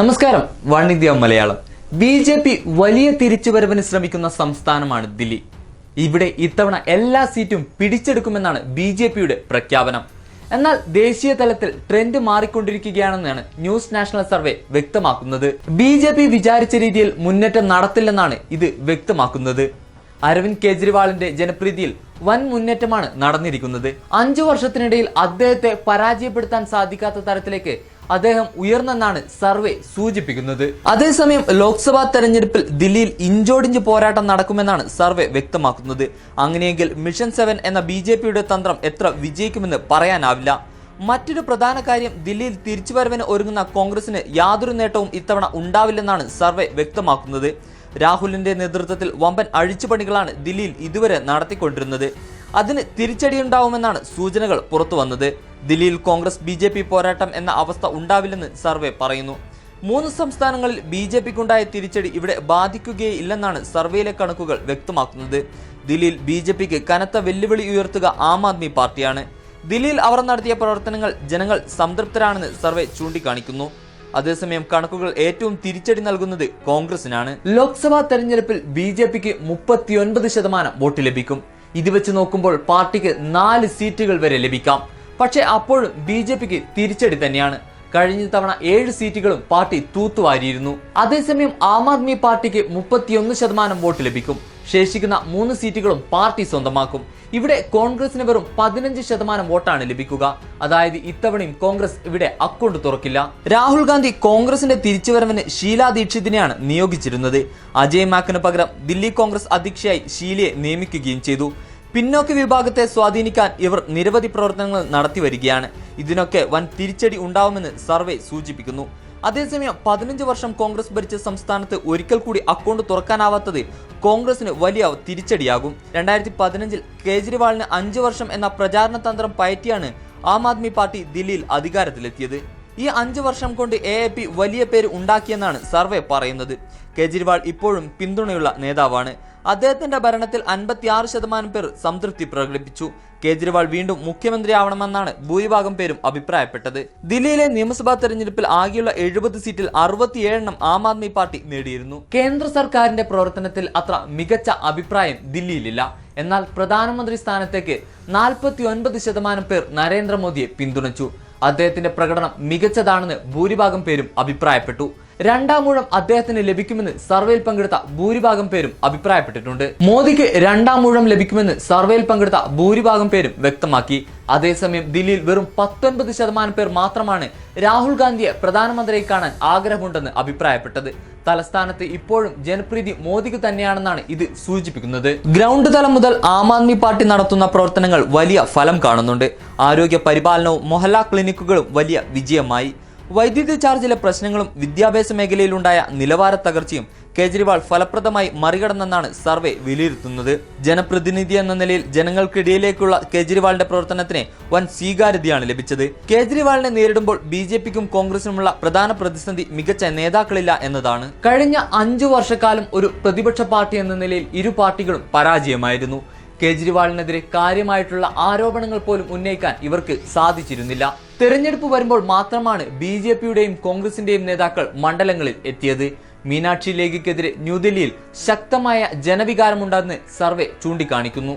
നമസ്കാരം. India Malayalam. B J P വലിയ തിരിച്ചുവരവിന് ശ്രമിക്കുന്ന സംസ്ഥാനമാണ് ദില്ലി. ഇവിടെ ഇത്തവണ എല്ലാ സീറ്റും പിടിച്ചെടുക്കുമെന്നാണ് ബി ജെ പിയുടെ പ്രഖ്യാപനം. എന്നാൽ ദേശീയ തലത്തിൽ ട്രെൻഡ് മാറിക്കൊണ്ടിരിക്കുകയാണെന്നാണ് ന്യൂസ് നാഷണൽ സർവേ വ്യക്തമാക്കുന്നത്. ബി ജെ പി വിചാരിച്ച രീതിയിൽ മുന്നേറ്റം നടത്തില്ലെന്നാണ് ഇത് വ്യക്തമാക്കുന്നത്. അരവിന്ദ് കെജ്രിവാളിന്റെ ജനപ്രീതിയിൽ വൻ മുന്നേറ്റമാണ് നടന്നിരിക്കുന്നത്. അഞ്ചു വർഷത്തിനിടയിൽ അദ്ദേഹത്തെ പരാജയപ്പെടുത്താൻ സാധിക്കാത്ത തരത്തിലേക്ക് അദ്ദേഹം ഉയർന്നെന്നാണ് സർവേ സൂചിപ്പിക്കുന്നത്. അതേസമയം ലോക്സഭാ തെരഞ്ഞെടുപ്പിൽ ദില്ലിയിൽ ഇഞ്ചോടിഞ്ച് പോരാട്ടം നടക്കുമെന്നാണ് സർവേ വ്യക്തമാക്കുന്നത്. അങ്ങനെയെങ്കിൽ മിഷൻ സെവൻ എന്ന ബി തന്ത്രം എത്ര വിജയിക്കുമെന്ന് പറയാനാവില്ല. മറ്റൊരു പ്രധാന കാര്യം ദില്ലിയിൽ തിരിച്ചുവരവിന് ഒരുങ്ങുന്ന കോൺഗ്രസിന് യാതൊരു നേട്ടവും ഇത്തവണ ഉണ്ടാവില്ലെന്നാണ് സർവേ വ്യക്തമാക്കുന്നത്. രാഹുലിന്റെ നേതൃത്വത്തിൽ വമ്പൻ അഴിച്ചുപണികളാണ് ദില്ലിയിൽ ഇതുവരെ നടത്തിക്കൊണ്ടിരുന്നത്. അതിന് തിരിച്ചടിയുണ്ടാവുമെന്നാണ് സൂചനകൾ പുറത്തു വന്നത്. ദില്ലിയിൽ കോൺഗ്രസ് ബി ജെ പി പോരാട്ടം എന്ന അവസ്ഥ ഉണ്ടാവില്ലെന്ന് സർവേ പറയുന്നു. മൂന്ന് സംസ്ഥാനങ്ങളിൽ ബി ജെ പിക്കുണ്ടായ തിരിച്ചടി ഇവിടെ ബാധിക്കുകയേ ഇല്ലെന്നാണ് സർവേയിലെ കണക്കുകൾ വ്യക്തമാക്കുന്നത്. ദില്ലിയിൽ ബി ജെ പിക്ക് കനത്ത വെല്ലുവിളി ഉയർത്തുക ആം ആദ്മി പാർട്ടിയാണ്. ദില്ലിയിൽ അവർ നടത്തിയ പ്രവർത്തനങ്ങൾ ജനങ്ങൾ സംതൃപ്തരാണെന്ന് സർവേ ചൂണ്ടിക്കാണിക്കുന്നു. അതേസമയം കണക്കുകൾ ഏറ്റവും തിരിച്ചടി നൽകുന്നത് കോൺഗ്രസിനാണ്. ലോക്സഭാ തെരഞ്ഞെടുപ്പിൽ ബി ജെ പിക്ക് മുപ്പത്തിയൊൻപത് ശതമാനം വോട്ട് ലഭിക്കും. ഇത് വെച്ച് നോക്കുമ്പോൾ പാർട്ടിക്ക് നാല് സീറ്റുകൾ വരെ ലഭിക്കാം. പക്ഷേ അപ്പോഴും ബി ജെ പിക്ക് തിരിച്ചടി തന്നെയാണ്. കഴിഞ്ഞ തവണ ഏഴ് സീറ്റുകളും പാർട്ടി തൂത്തുവാരിയിരുന്നു. അതേസമയം ആം ആദ്മി പാർട്ടിക്ക് മുപ്പത്തിയൊന്ന് ശതമാനം വോട്ട് ലഭിക്കും. ശേഷിക്കുന്ന മൂന്ന് സീറ്റുകളും പാർട്ടി സ്വന്തമാക്കും. ഇവിടെ കോൺഗ്രസിന് വെറും പതിനഞ്ച് ശതമാനം വോട്ടാണ് ലഭിക്കുക. അതായത് ഇത്തവണയും കോൺഗ്രസ് ഇവിടെ അക്കൗണ്ട് തുറക്കില്ല. രാഹുൽ ഗാന്ധി കോൺഗ്രസിന്റെ തിരിച്ചുവരവിന് ഷീല ദീക്ഷിതിനെയാണ് നിയോഗിച്ചിരുന്നത്. അജയ് മാക്കിന് പകരം ദില്ലി കോൺഗ്രസ് അധ്യക്ഷയായി ഷീലയെ നിയമിക്കുകയും ചെയ്തു. പിന്നോക്ക വിഭാഗത്തെ സ്വാധീനിക്കാൻ ഇവർ നിരവധി പ്രവർത്തനങ്ങൾ നടത്തി വരികയാണ്. ഇതിനൊക്കെ വൻ തിരിച്ചടി ഉണ്ടാവുമെന്ന് സർവേ സൂചിപ്പിക്കുന്നു. അതേസമയം പതിനഞ്ച് വർഷം കോൺഗ്രസ് ഭരിച്ച സംസ്ഥാനത്ത് ഒരിക്കൽ കൂടി അക്കൗണ്ട് തുറക്കാനാവാത്തത് കോൺഗ്രസിന് വലിയ തിരിച്ചടിയാകും. രണ്ടായിരത്തി പതിനഞ്ചിൽ കേജ്രിവാളിന് അഞ്ച് വർഷം എന്ന പ്രചാരണ തന്ത്രം പയറ്റിയാണ് ആം ആദ്മി പാർട്ടി ദില്ലിയിൽ അധികാരത്തിലെത്തിയത്. ഈ അഞ്ച് വർഷം കൊണ്ട് എ എ പി വലിയ പേര് ഉണ്ടാക്കിയെന്നാണ് സർവേ പറയുന്നത്. കേജ്രിവാൾ ഇപ്പോഴും പിന്തുണയുള്ള നേതാവാണ്. അദ്ദേഹത്തിന്റെ ഭരണത്തിൽ അൻപത്തിയാറ് ശതമാനം പേർ സംതൃപ്തി പ്രകടിപ്പിച്ചു. കേജ്രിവാൾ വീണ്ടും മുഖ്യമന്ത്രിയാവണമെന്നാണ് ഭൂരിഭാഗം പേരും അഭിപ്രായപ്പെട്ടത്. ദില്ലിയിലെ നിയമസഭാ തെരഞ്ഞെടുപ്പിൽ ആകെയുള്ള എഴുപത് സീറ്റിൽ അറുപത്തിയേഴെണ്ണം ആം ആദ്മി പാർട്ടി നേടിയിരുന്നു. കേന്ദ്ര സർക്കാരിന്റെ പ്രവർത്തനത്തിൽ അത്ര മികച്ച അഭിപ്രായം ദില്ലിയിലില്ല. എന്നാൽ പ്രധാനമന്ത്രി സ്ഥാനത്തേക്ക് നാൽപ്പത്തി ഒൻപത് ശതമാനം പേർ നരേന്ദ്രമോദിയെ പിന്തുണച്ചു. അദ്ദേഹത്തിന്റെ പ്രകടനം മികച്ചതാണെന്ന് ഭൂരിഭാഗം പേരും അഭിപ്രായപ്പെട്ടു. രണ്ടാം ഊഴം അദ്ദേഹത്തിന് ലഭിക്കുമെന്ന് സർവേയിൽ പങ്കെടുത്ത ഭൂരിഭാഗം പേരും അഭിപ്രായപ്പെട്ടിട്ടുണ്ട്. മോദിക്ക് രണ്ടാം ഊഴം ലഭിക്കുമെന്ന് സർവേയിൽ പങ്കെടുത്ത ഭൂരിഭാഗം പേരും വ്യക്തമാക്കി. അതേസമയം ദില്ലിയിൽ വെറും പത്തൊൻപത് ശതമാനം പേർ മാത്രമാണ് രാഹുൽ ഗാന്ധിയെ പ്രധാനമന്ത്രിയെ കാണാൻ ആഗ്രഹമുണ്ടെന്ന് അഭിപ്രായപ്പെട്ടത്. തലസ്ഥാനത്ത് ഇപ്പോഴും ജനപ്രീതി മോദിക്ക് തന്നെയാണെന്നാണ് ഇത് സൂചിപ്പിക്കുന്നത്. ഗ്രൗണ്ട് തലം മുതൽ ആം ആദ്മി പാർട്ടി നടത്തുന്ന പ്രവർത്തനങ്ങൾ വലിയ ഫലം കാണുന്നുണ്ട്. ആരോഗ്യ പരിപാലനവും മൊഹല്ല ക്ലിനിക്കുകളും വലിയ വിജയമായി. വൈദ്യുതി ചാർജിലെ പ്രശ്നങ്ങളും വിദ്യാഭ്യാസ മേഖലയിലുണ്ടായ നിലവാര തകർച്ചയും കേജ്രിവാൾ ഫലപ്രദമായി മറികടന്നെന്നാണ് സർവേ വിലയിരുത്തുന്നത്. ജനപ്രതിനിധി എന്ന നിലയിൽ ജനങ്ങൾക്കിടയിലേക്കുള്ള കേജ്രിവാളിന്റെ പ്രവർത്തനത്തിന് വൻ സ്വീകാര്യതയാണ് ലഭിച്ചത്. കേജ്രിവാളിനെ നേരിടുമ്പോൾ ബി ജെ പിക്കും കോൺഗ്രസിനുമുള്ള പ്രധാന പ്രതിസന്ധി മികച്ച നേതാക്കളില്ല എന്നതാണ്. കഴിഞ്ഞ അഞ്ചു വർഷക്കാലം ഒരു പ്രതിപക്ഷ പാർട്ടി എന്ന നിലയിൽ ഇരു പാർട്ടികളും പരാജയമായിരുന്നു. കേജ്രിവാളിനെതിരെ കാര്യമായിട്ടുള്ള ആരോപണങ്ങൾ പോലും ഉന്നയിക്കാൻ ഇവർക്ക് സാധിച്ചിരുന്നില്ല. തെരഞ്ഞെടുപ്പ് വരുമ്പോൾ മാത്രമാണ് ബി ജെ പിയുടെയും കോൺഗ്രസിന്റെയും നേതാക്കൾ മണ്ഡലങ്ങളിൽ എത്തിയത്. മീനാക്ഷി ലേഖിക്കെതിരെ ന്യൂഡൽഹിയിൽ ശക്തമായ ജനവികാരമുണ്ടെന്ന് സർവേ ചൂണ്ടിക്കാണിക്കുന്നു.